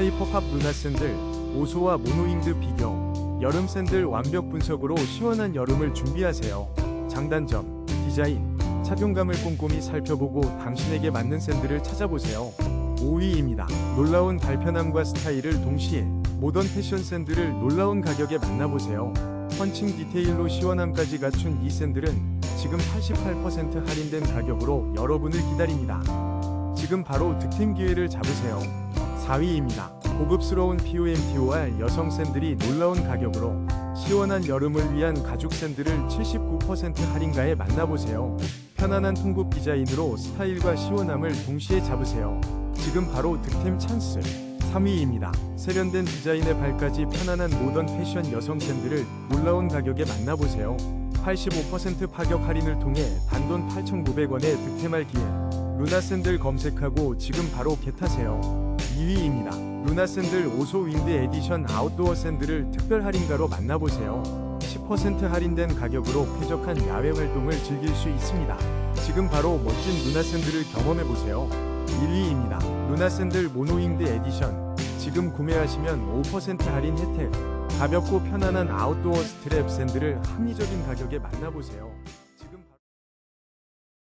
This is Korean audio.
하이퍼팝 루나 샌들, 오소와 모노잉드 비교, 여름 샌들 완벽 분석으로 시원한 여름을 준비하세요. 장단점, 디자인, 착용감을 꼼꼼히 살펴보고 당신에게 맞는 샌들을 찾아보세요. 5위입니다. 놀라운 발편함과 스타일을 동시에 모던 패션 샌들을 놀라운 가격에 만나보세요. 펀칭 디테일로 시원함까지 갖춘 이 샌들은 지금 88% 할인된 가격으로 여러분을 기다립니다. 지금 바로 득템 기회를 잡으세요. 4위입니다. 고급스러운 POMTOR 여성 샌들이 놀라운 가격으로 시원한 여름을 위한 가죽 샌들을 79% 할인가에 만나보세요. 편안한 통굽 디자인으로 스타일과 시원함을 동시에 잡으세요. 지금 바로 득템 찬스. 3위입니다. 세련된 디자인의 발까지 편안한 모던 패션 여성 샌들을 놀라운 가격에 만나보세요. 85% 파격 할인을 통해 단돈 8,900원에 득템할 기회. 루나 샌들 검색하고 지금 바로 겟하세요. 2위입니다. 루나 샌들 오소 윈드 에디션 아웃도어 샌들을 특별 할인가로 만나보세요. 10% 할인된 가격으로 쾌적한 야외 활동을 즐길 수 있습니다. 지금 바로 멋진 루나 샌들을 경험해보세요. 1위입니다. 루나 샌들 모노잉드 에디션. 지금 구매하시면 5% 할인 혜택. 가볍고 편안한 아웃도어 스트랩 샌들을 합리적인 가격에 만나보세요.